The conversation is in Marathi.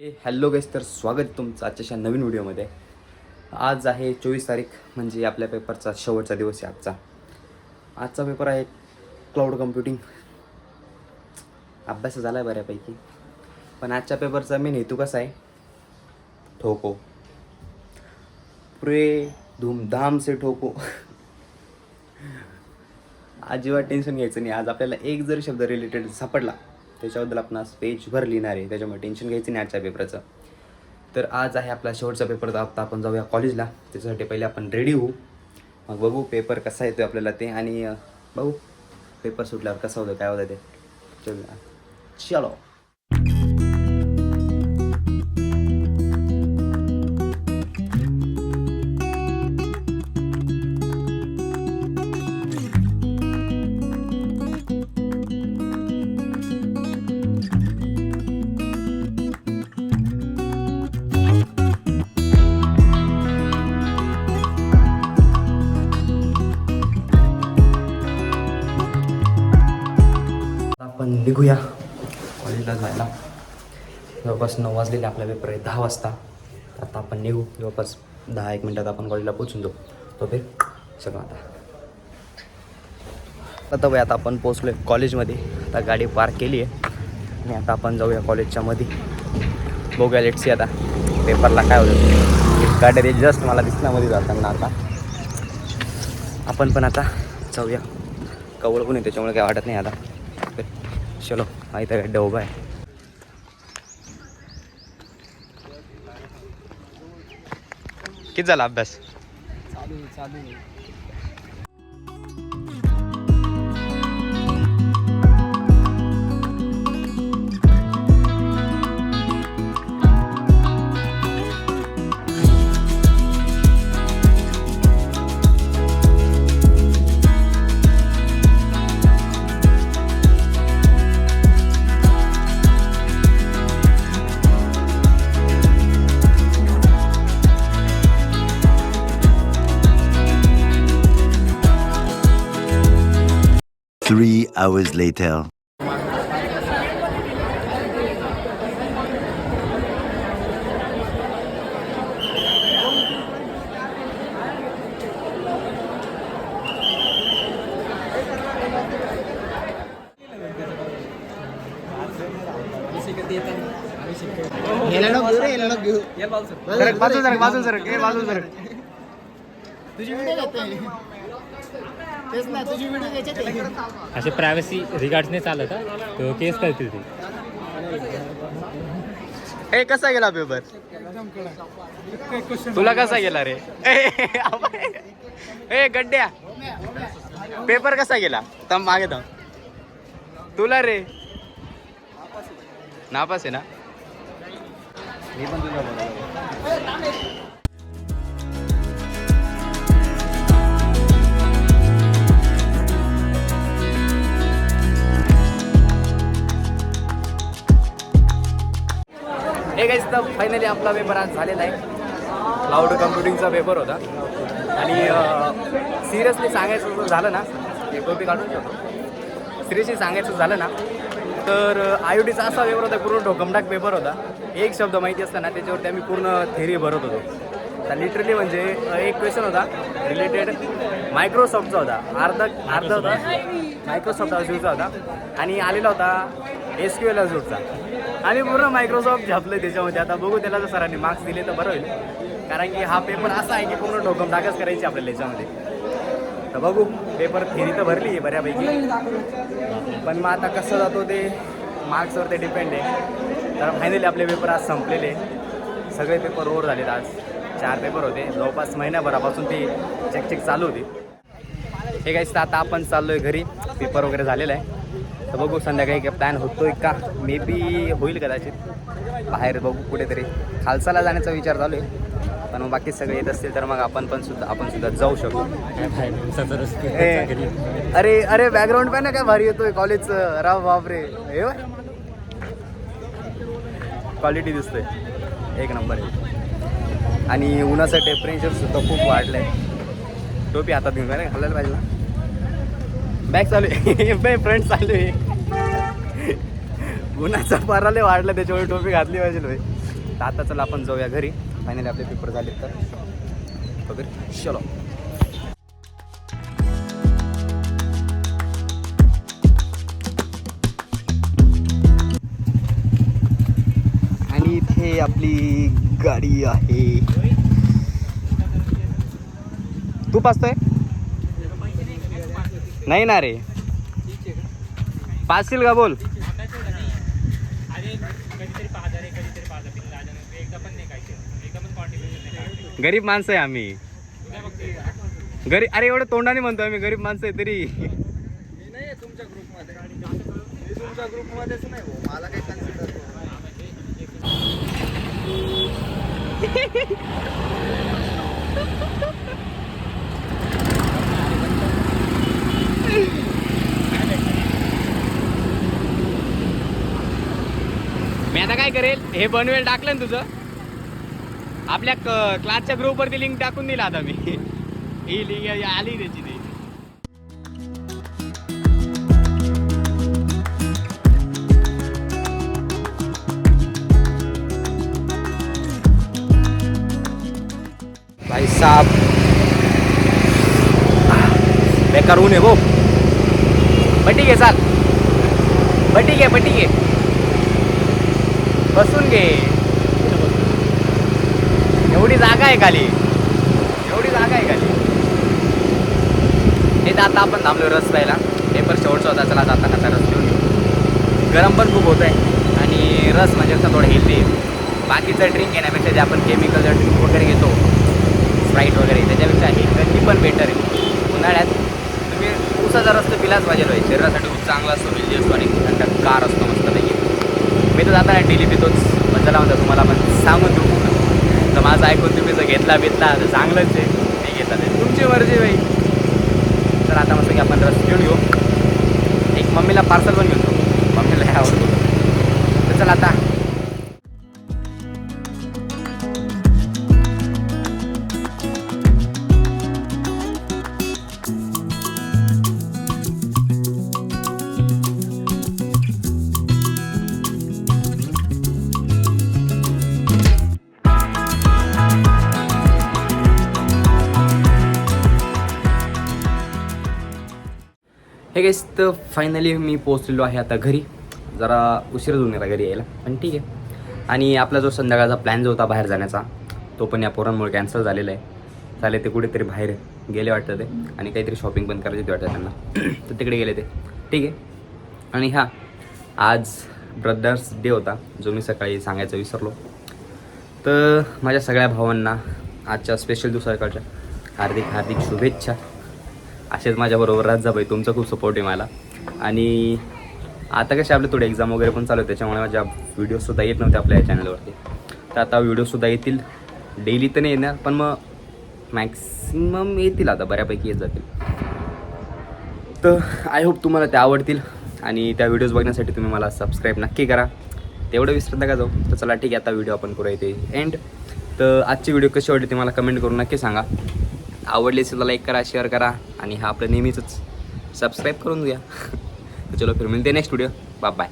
ए हॅलो गाईस तर स्वागत आहे तुमचं आजच्या नवीन व्हिडिओमध्ये. आज आहे चोवीस तारीख म्हणजे आपल्या पेपरचा शेवटचा दिवस आहे आजचा. आजचा पेपर आहे क्लाउड कम्प्युटिंग अभ्यास झाला आहे बऱ्यापैकी. पण आजच्या पेपरचा मेन हेतू कसा आहे? ठोको. पुरे धूमधाम से ठोको. अजिबात टेन्शन घ्यायचं नाही. आज आपल्याला एक जरी शब्द रिलेटेड सापडला त्याच्याबद्दल आपण आज पेजभर लिहिणार आहे. त्याच्यामुळे टेन्शन घ्यायचं नाही आजच्या पेपरचं तर आज आहे आपला शेवटचा पेपर तर आता आपण जाऊया कॉलेजला त्याच्यासाठी पहिले आपण रेडी होऊ. मग बघू पेपर कसा येतो आपल्याला ते. आणि बघू पेपर सुटल्यावर कसं होतं काय होतं ते. चल. चलो. आपण निघूया. कॉलेजला जायला. जवळपास नऊ वाजलेले आपला पेपर आहे दहा वाजता. आता आपण निघू. जवळपास दहा एक मिनटात आपण कॉलेजला पोचून जाऊ. तो फिर सगळं आता. आता बाई आता आपण पोचलो आहे कॉलेजमध्ये. आता गाडी पार्क केली आहे. आणि आता आपण जाऊया कॉलेजच्या मध्ये बघूया लेटसी आता. पेपरला काय होतं. गाड्या ते जस्ट मला दिसण्यामध्ये जाताना आता. आपण पण आता जाऊया. कवळ पण आहे त्याच्यामुळे काय वाटत नाही आता. चलो आई तर गड्डा उभा आहे किती झाला अभ्यास? चालू चालू Three hours later. याला नको घेऊ रे याला नको घेऊ बाजू जरा बाजू जरा ए बाजू जरा तुझी व्हिडिओ घेते तेच ना तुझी व्हिडिओ. असे प्रायव्हसी रिगार्ड्स नाही चालत. तो केस करतील ते. ए कसा गेला पेपर? तुला कसा गेला रे? ए, गड्ड्या. पेपर कसा गेला? तम मागे थांब. तुला रे. नापास आहे ना? मी पण तुझ्या हे काही तर फायनली आपला पेपर आज झालेला आहे. क्लाउड कम्प्युटिंगचा पेपर होता. आणि सिरियसली सांगायचं झालं ना हे टोपी काढून ठेवतो. सिरियसली सांगायचं झालं ना तर आय टीचा असा पेपर होता पूर्ण ढोकमडाक पेपर होता. एक शब्द माहिती असताना त्याच्यावरती आम्ही पूर्ण थेरी भरत होतो. तर लिटरली म्हणजे एक क्वेश्चन होता रिलेटेड मायक्रोसॉफ्टचा होता. अर्धा अर्धा होता. मायक्रोसॉफ्ट अजूरचा होता. आणि आलेला होता एस क्यू एल अजूरचा आणि पूर्ण मायक्रोसॉफ्ट झापलं त्याच्यामध्ये. आता बघू त्याला जर सरांनी मार्क्स दिले तर बरं होईल. कारण की हा पेपर असा आहे की पूर्ण ठोकम टाकच करायची आपल्याला याच्यामध्ये. तर बघू. पेपर थेरी तर भरली आहे बऱ्यापैकी. पण मग आता कसं जातो ते मार्क्सवर ते डिपेंड आहे. तर फायनली आपले पेपर आज संपलेले. सगळे पेपर ओवर झालेत आज. चार पेपर होते. जवळपास महिन्याभरापासून ते चेक चेक चालू होती. हे काहीच तर आता आपण चाललो आहे घरी. पेपर वगैरे झालेला आहे. तर बघू संध्याकाळी काय प्लॅन होतोय का? मे बी होईल कदाचित. बाहेर बघू कुठेतरी. खालसाला जाण्याचा विचार चालू आहे. पण मग बाकी सगळे येत असतील तर मग आपण पण सुद्धा आपण सुद्धा जाऊ शकू. अरे अरे बॅकग्राऊंड पण ना काय भारी येतोय कॉलेजचं राव बापरे. हे क्वालिटी दिसतोय. एक नंबर आहे. आणि उन्हाचं टेम्परेचर सुद्धा खूप वाढलंय. टोपी हातात घेऊन काय घालायला पाहिजे ना. बॅग चालू आहे. फ्रंट चालू आहे. उन्हाचा पाराले वाढला त्याच्यामुळे टोपी घातली पाहिजे भाई. तर आता चला आपण जाऊया घरी. फायनली आपले पेपर झाले तर. वगैरे चलो. आणि इथे आपली गाडी आहे. तू पाचतोय? नाही ना रे. पाचशील का बोल? गरीब माणसं आहे आम्ही. गरीब अरे एवढं तोंडाने म्हणतो आम्ही गरीब माणसं आहे तरी. मी आता काय करेल हे बनवेल टाकलं ना तुझं. आपल्या क- क्लासच्या ग्रुपवरती लिंक टाकून दिला आता मी. ही लिंक आली त्याची ती. भाई साहब. बेकार ऊन आहे वो बटी घे आहे चाल घे ठीक घे. बसून घे. एवढी जागा आहे खाली. एवढी जागा आहे खाली. हे तर आता आपण थांबलो रस प्यायला. पेपर शेवटचा होता. चला जाताना आता रस घेऊन घेऊ. गरम पण खूप होत आहे आणि रस म्हणजे असं थोडं हेल्दी बाकीचं ड्रिंक घेण्यापेक्षा जे आपण केमिकलचं ड्रिंक वगैरे घेतो स्प्राईट वगैरे त्याच्यापेक्षा हे गंदी पण बेटर आहे. उन्हाळ्यात तुम्ही उसाचा रस पिलाच पाहिजे होय. शरीरासाठी खूप चांगला असतो हेल्दी असतो आणि थंडगार असतो मस्तपैकी. मी तर जाताना डेली पितोच. पण चला म्हणतो तुम्हाला पण. सांगून देऊ. माझं ऐकून तुम्ही जर घेतला बितला तर चांगलंच आहे. नाही घेतला ते. तुमची मर्जी बाई. तर आता मस्त की आपण रस घेऊन येऊ. एक मम्मीला पार्सल पण घेऊन मम्मीला हे आवडतो. तर चला आता हे गेस तर फायनली मी पोहोचलेलो आहे आता घरी. जरा उशीर होऊन गेला घरी यायला पण ठीक आहे. आणि आपला जो संध्याकाळचा प्लॅन जो होता बाहेर जाण्याचा तो पण या पोरांमुळे कॅन्सल झालेला आहे. झाले ते कुठेतरी बाहेर गेले वाटतं ते. आणि काहीतरी शॉपिंग पण करायची होती वाटतं त्यांना. तर तिकडे गेले ते. ठीक आहे. आणि हां आज ब्रदर्स डे होता जो मी सकाळी सांगायचं विसरलो. तर माझ्या सगळ्या भावांना आजच्या स्पेशल दिवसाकडच्या हार्दिक हार्दिक शुभेच्छा. असेच माझ्याबरोबर राहत जा भाई तुमचा खूप सपोर्ट आहे मला. आणि आता कसे आपले थोडे एक्झाम वगैरे पण चालू आहे त्याच्यामुळे माझ्या व्हिडिओसुद्धा येत नव्हते आपल्या या चॅनलवरती तर आता व्हिडिओसुद्धा येतील. डेली तर नाही येणार पण मग मॅक्सिमम येतील आता बऱ्यापैकी येत जातील. तर आय होप तुम्हाला त्या आवडतील. आणि त्या व्हिडिओज बघण्यासाठी तुम्ही मला सबस्क्राईब नक्की करा. तेवढं विसरत नका जाऊ. तर चला ठीक आहे आता व्हिडिओ आपण करूया इथे एंड तर आजची व्हिडिओ कशी वाटली ते मला कमेंट करून नक्की सांगा. आवडली असेल तर लाईक करा शेअर करा आणि हा आपलं नेहमीच सबस्क्राईब करून घ्या. तर चलो फिर मिळते नेक्स्ट व्हिडिओ बाय बाय